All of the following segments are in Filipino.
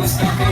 We're stuck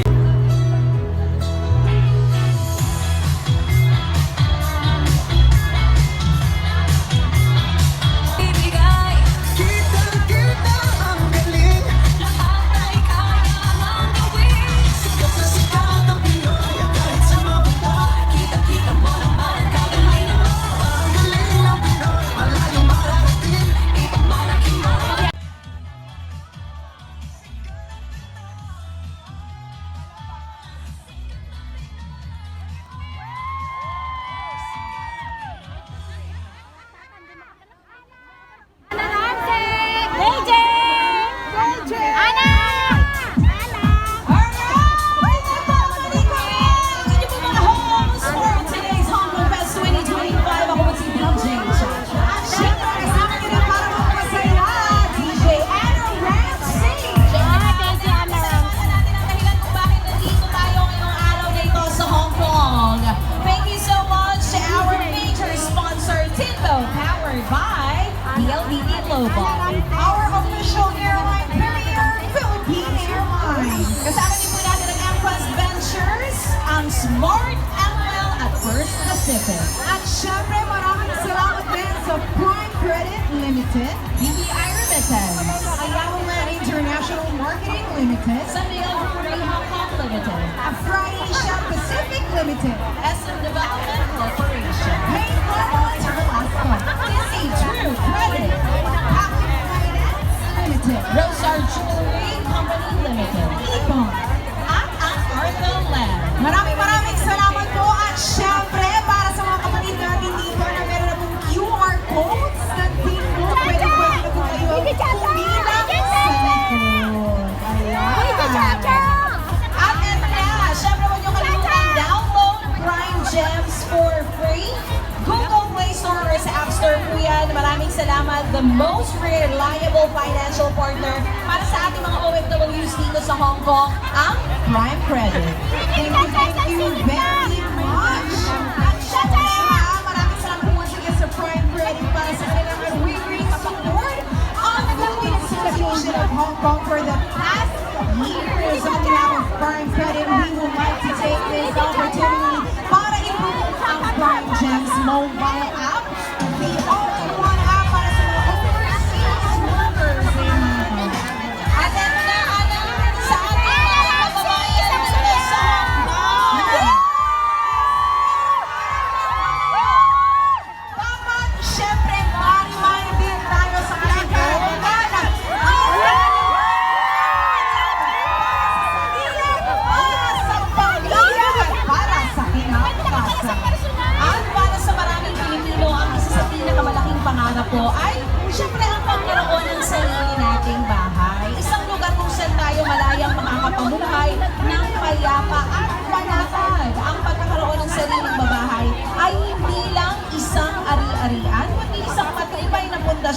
Pacific. At syempre, maraming salamat din sa Prime Credit Limited, BPI Remittance, Ayala International Marketing Limited, Sunday Brewery Hong Kong Limited, Afranisha Pacific Limited, SM Development. Corporation, salamat. The most reliable financial partner para sa ating mga OFWs dito sa Hong Kong, ang Prime Credit. Thank you, thank you very much. At syempre, ah, maraming salamat po once Prime Credit para sa kanilang unwavering support on the Philippine Association of Hong Kong for the past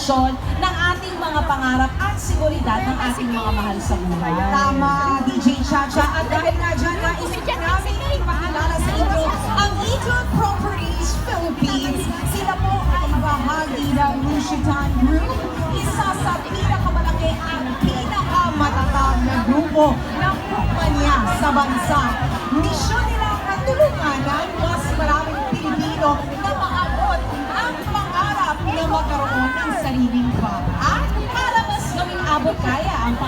pundasyon ng ating mga pangarap at seguridad ng ating mga mahal sa buhay. Tama, DJ Chacha. At dahil nga dyan, nais po namin ipakilala sa inyo ang Eton Properties Philippines. Sila po ay bahagi ng Lushitan Group, isa sa pinakamalaki at pinakamatatag na grupo ng kumpanya sa bansa.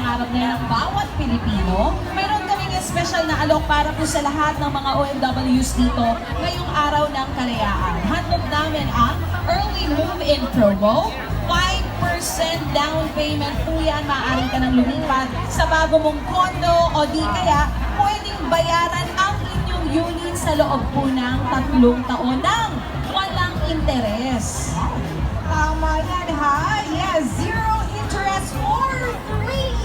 Pangarap na ng bawat Pilipino, mayroon kaming special na alok para po sa lahat ng mga OFWs dito ngayong araw ng kalayaan. Handog namin ang early move-in promo, 5% down payment po yan, maaari ka nang lumipat sa bago mong kondo o di kaya pwedeng bayaran ang inyong unit sa loob po ng tatlong taon ng walang interes. Tama yan ha. Yes, zero interest for years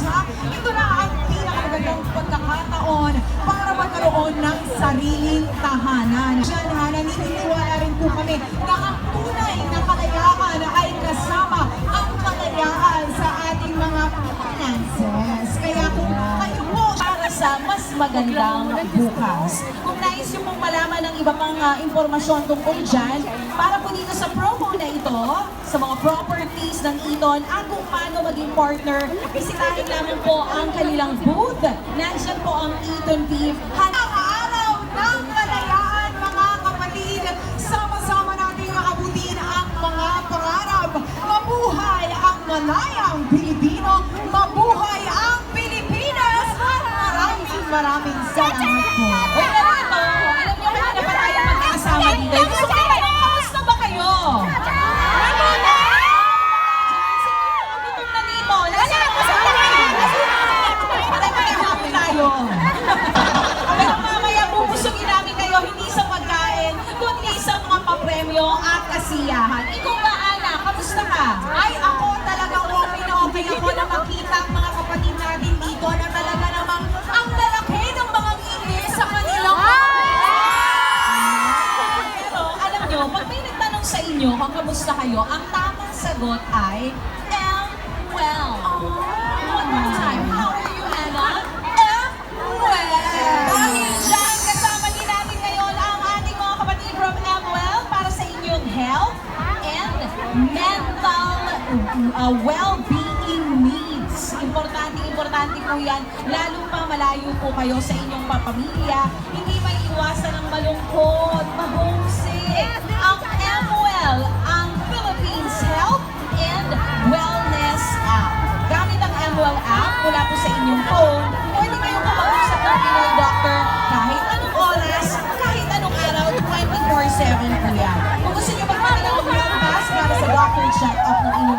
ha. Ito na ang pinakamagandang pagkakataon para magkaroon ng sariling tahanan. Diyan ha, naniniwala rin po kami na ang tunay na kalayaan ay kasama ang kalayaan sa ating mga finances. Kaya kung kayo po para sa mas magandang bukas. Kung niyo pong malaman ng iba pang ah, impormasyon tungkol dyan, para po dito sa promo na ito, sa mga properties ng Eton at kung paano maging partner, bisitahin namin po ang kanilang booth. Nandiyan po ang Eton Beef. Ang araw ng kalayaan, mga kapatid, sama-sama natin nakabutin ang mga pangarap. Mabuhay ang malayang Pilipino, mabuhay ang Pilipinas, maraming maraming inyo kung kamusta kayo, ang tamang sagot ay, am well. One more time. How are you, Anna? Am well. Dahil dyan, kasama din natin ngayon ang ating mga kapatid from Am well para sa inyong health and mental uh, well-being needs. Importante, importante po yan. Lalo pa malayo po kayo sa inyong papamilya. Hindi may iwasan ang malungkot, ma-homesick. Ang MWell, ang Philippines Health and Wellness App. Gamit ang MWell app mula po sa inyong phone, pwede kayong kumausap ng Pinoy doctor kahit anong oras, kahit anong araw, 24-7 po yan. Kung gusto nyo magpadala ng health pass para sa doctor check-up ng inyong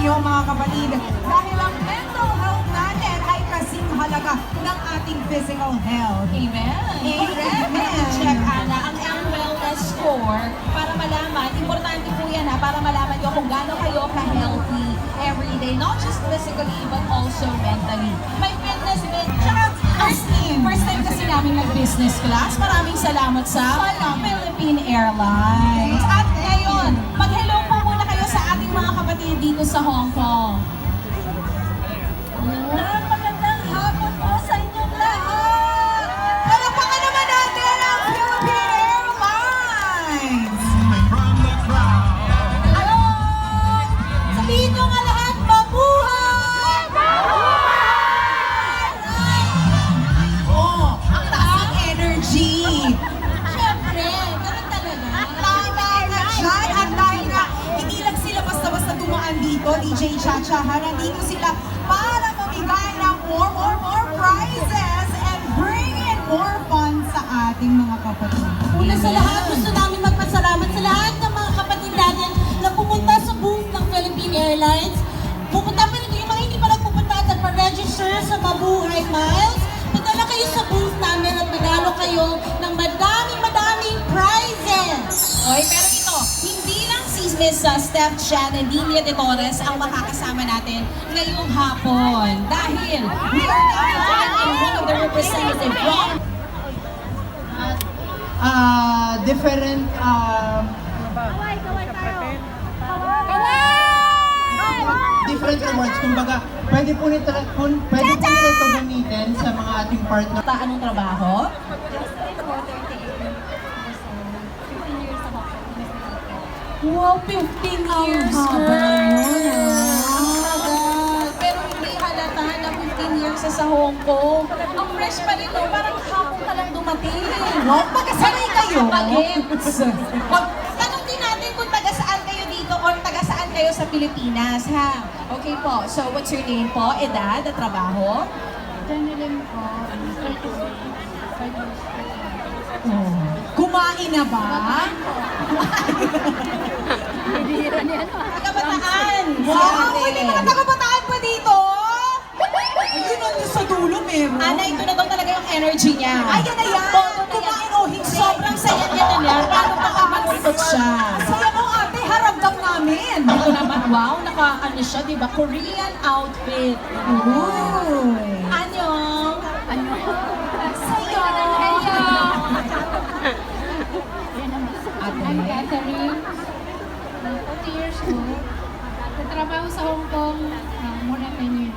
inyo mga kapatid dahil ang mental health natin ay kasing halaga ng ating physical health. Amen. Amen. Check, Ana, ang M Wellness Score para malaman, importante po yan ha, para malaman nyo kung gaano kayo ka-healthy everyday, not just physically, but also mentally. May fitness bit. Tsaka, first, first time kasi namin nag-business class. Maraming salamat sa Philippine Airlines. Kapatid dito sa Hong Kong. DJ Chacha, ha? Nandito sila para mamigay ng more, more, more prizes and bring in more fun sa ating mga kapatid. Una sa lahat, gusto namin magpasalamat sa lahat ng mga kapatid natin na pumunta sa booth ng Philippine Airlines. Pupunta pa rin yung mga hindi pa nagpupunta at nagpa-register sa Mabuhay Miles. Padala kayo sa booth namin at manalo kayo ng madaming madaming prizes. Okay, pero Miss uh, Steph Shannon Lilia de Torres ang makakasama natin ngayong hapon. Dahil we are now in one of the representative from uh, different um, different awards. Kumbaga, pwede po nito, pwede po nito ito gamitin sa mga ating partner. anong trabaho. Wow, 15 years, girl! ah. Ang tagal. Pero hindi halata na 15 years na sa Hong Kong. Ang fresh pa rin, no? Parang hapon ka lang dumating. No, magkasanay kayo. Wag, tanong din natin kung taga saan kayo dito or taga saan kayo sa Pilipinas, ha? Okay po. So, what's your name po? Edad at trabaho? Oh. Kumain na ba? Taga-bataan. Si Wow, ate. may mga taga-bataan pa dito? Ayun, nandun sa dulo meron. Ana, ito na daw talaga yung energy niya. Ay, yan na yan. Todo na yan. Kumain o hindi. Sobrang saya niya na niya. Paano makamalungkot siya? Saya mo ate, haramdam namin. Ito naman, wow, naka, ano siya, di ba? Korean outfit. Uy. Anyong? Sayo. I'm Catherine, uh, 40 years old. Nagtatrabaho sa Hong Kong uh, more than 10 years.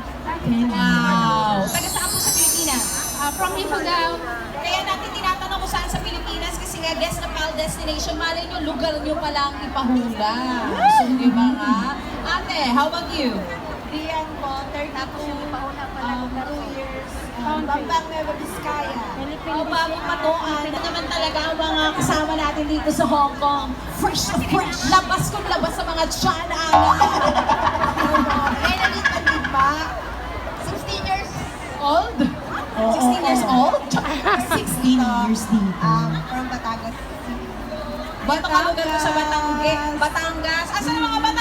Wow. Taga saan po sa Pilipinas? Uh, from Ifugao, Kaya natin tinatanong kung saan sa Pilipinas kasi nga guest na pal destination, malay nyo, lugar nyo palang ipahula. So, di ba nga? Ate, how about you? Diyan po, 32, um, 2 years, Bambang Nueva Vizcaya. Oh, bago pa to, ano naman talaga ang mga kasama natin dito sa Hong Kong. Fresh na fresh. Labas kung labas sa mga tiyan, Ana. Nalitan din ba? 16 years Old? Oo, 16 years old? 16 years dito. um, from Batangas. Ba't ako ganun sa Batangge? Batangas. Asan ang mga Batanggenyon?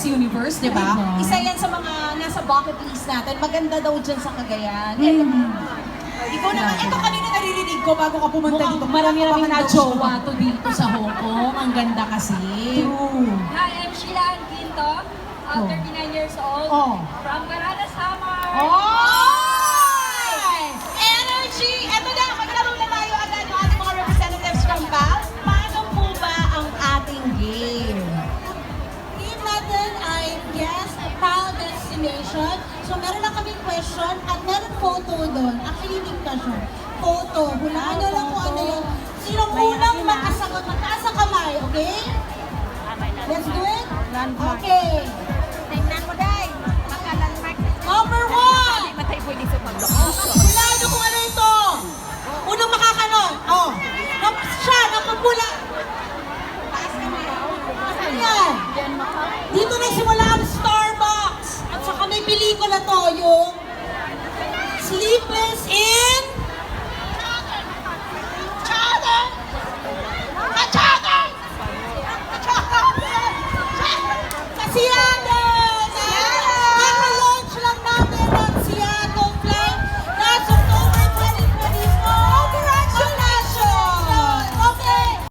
Miss Universe, di ba? Diba? Isa yan sa mga nasa sa bucket list natin. Maganda daw dyan sa Cagayan. Ikaw naman, ito kanina naririnig ko bago ka pumunta dito. Mukhang marami-rami na jowa to dito sa Hong Kong. Ang ganda kasi. True. Hi, I'm Sheila Anquinto, uh, Oh. 39 years old, Oh. from Barada Samar. Oy! question. So meron lang kaming question at meron photo doon. Actually, hindi pa siya. Photo. Hulaan nyo lang kung ano yun. Sino unang makasagot? Mataas ang kamay, okay? Let's do it? Okay. Tingnan mo, Day. Makalandmark. Number one! Matay po dito pag oh, Hulaan nyo kung ano ito. Unang makakanon. Oh. Siya, nakapula. to yung sleepless in